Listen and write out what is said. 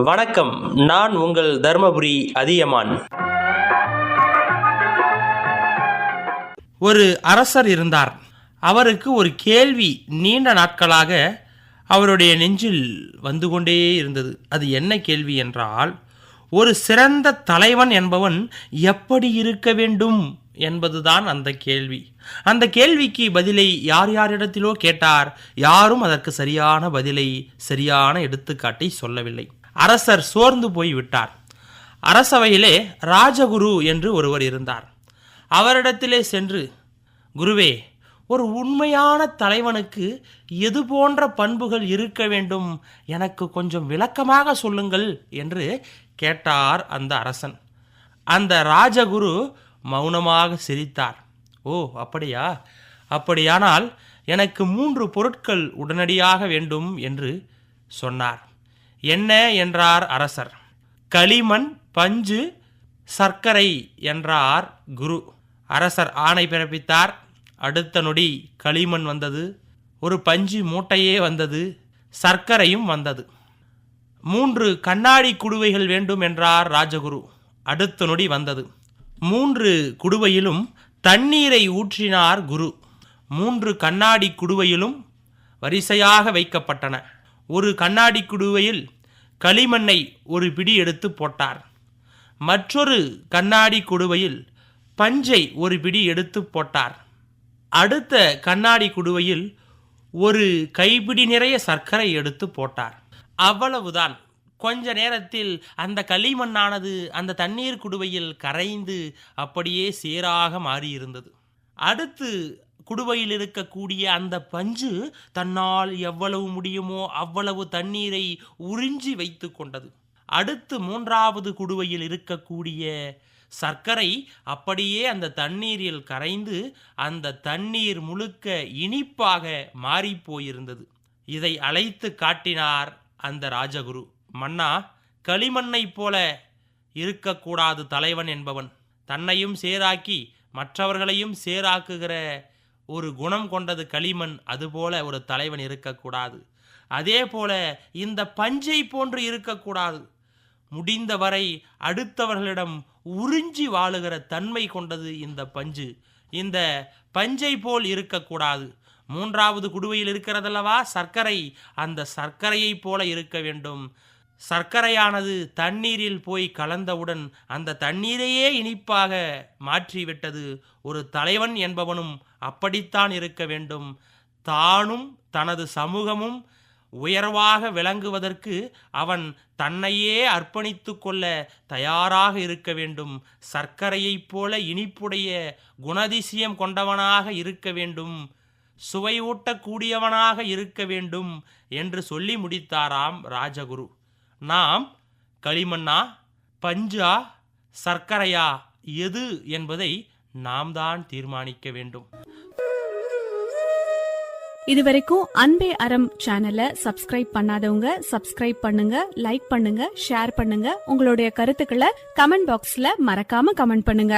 வணக்கம். நான் உங்கள் தர்மபுரி அதியமான். ஒரு அரசர் இருந்தார். அவருக்கு ஒரு கேள்வி நீண்ட நாட்களாக அவருடைய நெஞ்சில் வந்து கொண்டே இருந்தது. அது என்ன கேள்வி என்றால் ஒரு சிறந்த தலைவன் என்பவன் எப்படி இருக்க வேண்டும் என்பதுதான் அந்த கேள்வி. அந்த கேள்விக்கு பதிலை யார் யாரிடத்திலோ கேட்டார். யாரும் அதற்கு சரியான பதிலை சரியான எடுத்துக்காட்டை சொல்லவில்லை. அரசர் சோர்ந்து போய் விட்டார். அரசவையிலே ராஜகுரு என்று ஒருவர் இருந்தார். அவரிடத்திலே சென்று குருவே ஒரு உண்மையான தலைவனுக்கு எது போன்ற பண்புகள் இருக்க வேண்டும்? எனக்கு கொஞ்சம் விளக்கமாக சொல்லுங்கள் என்று கேட்டார் அந்த அரசன். அந்த ராஜகுரு மௌனமாக சிரித்தார். ஓ அப்படியா? அப்படியானால் எனக்கு மூன்று பொருட்கள் உடனடியாக வேண்டும் என்று சொன்னார். என்ன என்றார் அரசர்? களிமண் பஞ்சு சர்க்கரை என்றார் குரு. அரசர் ஆணை பிறப்பித்தார். அடுத்த நொடி களிமண் வந்தது. ஒரு பஞ்சு மூட்டையே வந்தது. சர்க்கரையும் வந்தது. மூன்று கண்ணாடி குடுவைகள் வேண்டும் என்றார் ராஜகுரு. அடுத்த நொடி வந்தது. மூன்று குடுவையிலும் தண்ணீரை ஊற்றினார் குரு. மூன்று கண்ணாடி குடுவையிலும் வரிசையாக வைக்கப்பட்டன. ஒரு கண்ணாடி குடுவையில் களிமண்ணை ஒரு பிடி எடுத்து போட்டார். மற்றொரு கண்ணாடி குடுவையில் பஞ்சை ஒரு பிடி எடுத்து போட்டார். அடுத்த கண்ணாடி குடுவையில் ஒரு கைப்பிடி நிறைய சர்க்கரை எடுத்து போட்டார். அவ்வளவுதான். கொஞ்ச நேரத்தில் அந்த களிமண்ணானது அந்த தண்ணீர் குடுவையில் கரைந்து அப்படியே சேராக மாறியிருந்தது. அடுத்து குடுவையில் இருக்கக்கூடிய அந்த பஞ்சு தன்னால் எவ்வளவு முடியுமோ அவ்வளவு தண்ணீரை உறிஞ்சி வைத்து கொண்டது. அடுத்து மூன்றாவது குடுவையில் இருக்கக்கூடிய சர்க்கரை அப்படியே அந்த தண்ணீரில் கரைந்து அந்த தண்ணீர் முழுக்க இனிப்பாக மாறிப்போயிருந்தது இதை அழைத்து காட்டினார் அந்த ராஜகுரு மன்னா களிமண்ணைப் போல இருக்கக்கூடாது தலைவன் என்பவன். தன்னையும் சேராக்கி மற்றவர்களையும் சேராக்குகிற ஒரு குணம் கொண்டது களிமண் அதுபோல ஒரு தலைவன் இருக்கக்கூடாது. அதே போல இந்த பஞ்சை போன்று இருக்கக்கூடாது. முடிந்தவரை அடுத்தவர்களிடம் உறிஞ்சி வாழுகிற தன்மை கொண்டது இந்த பஞ்சு. இந்த பஞ்சை போல் இருக்கக்கூடாது. மூன்றாவது குடுவையில் இருக்கிறதல்லவா? சர்க்கரை. அந்த சர்க்கரையைப் போல இருக்க வேண்டும். சர்க்கரையானது தண்ணீரில் போய் கலந்தவுடன் அந்த தண்ணீரையே இனிப்பாக மாற்றிவிட்டது. ஒரு தலைவன் என்பவனும் அப்படித்தான் இருக்க வேண்டும். தானும் தனது சமூகமும் உயர்வாக விளங்குவதற்கு அவன் தன்னையே அர்ப்பணித்து கொள்ள தயாராக இருக்க வேண்டும். சர்க்கரையைப் போல இனிப்புடைய குணதிசயம் கொண்டவனாக இருக்க வேண்டும். சுவையூட்டக்கூடியவனாக இருக்க வேண்டும் என்று சொல்லி முடித்தாராம் ராஜகுரு. நாம் களிமண்ணா பஞ்சா சர்க்கரையா எது என்பதை நாம் தான் தீர்மானிக்க வேண்டும். இதுவரைக்கும் அன்பே அறம் சேனலை சப்ஸ்கிரைப் பண்ணாதவங்க சப்ஸ்கிரைப் பண்ணுங்க லைக் பண்ணுங்க ஷேர் பண்ணுங்க. உங்களுடைய கருத்துக்களை கமெண்ட் பாக்ஸ்ல மறக்காம கமெண்ட் பண்ணுங்க.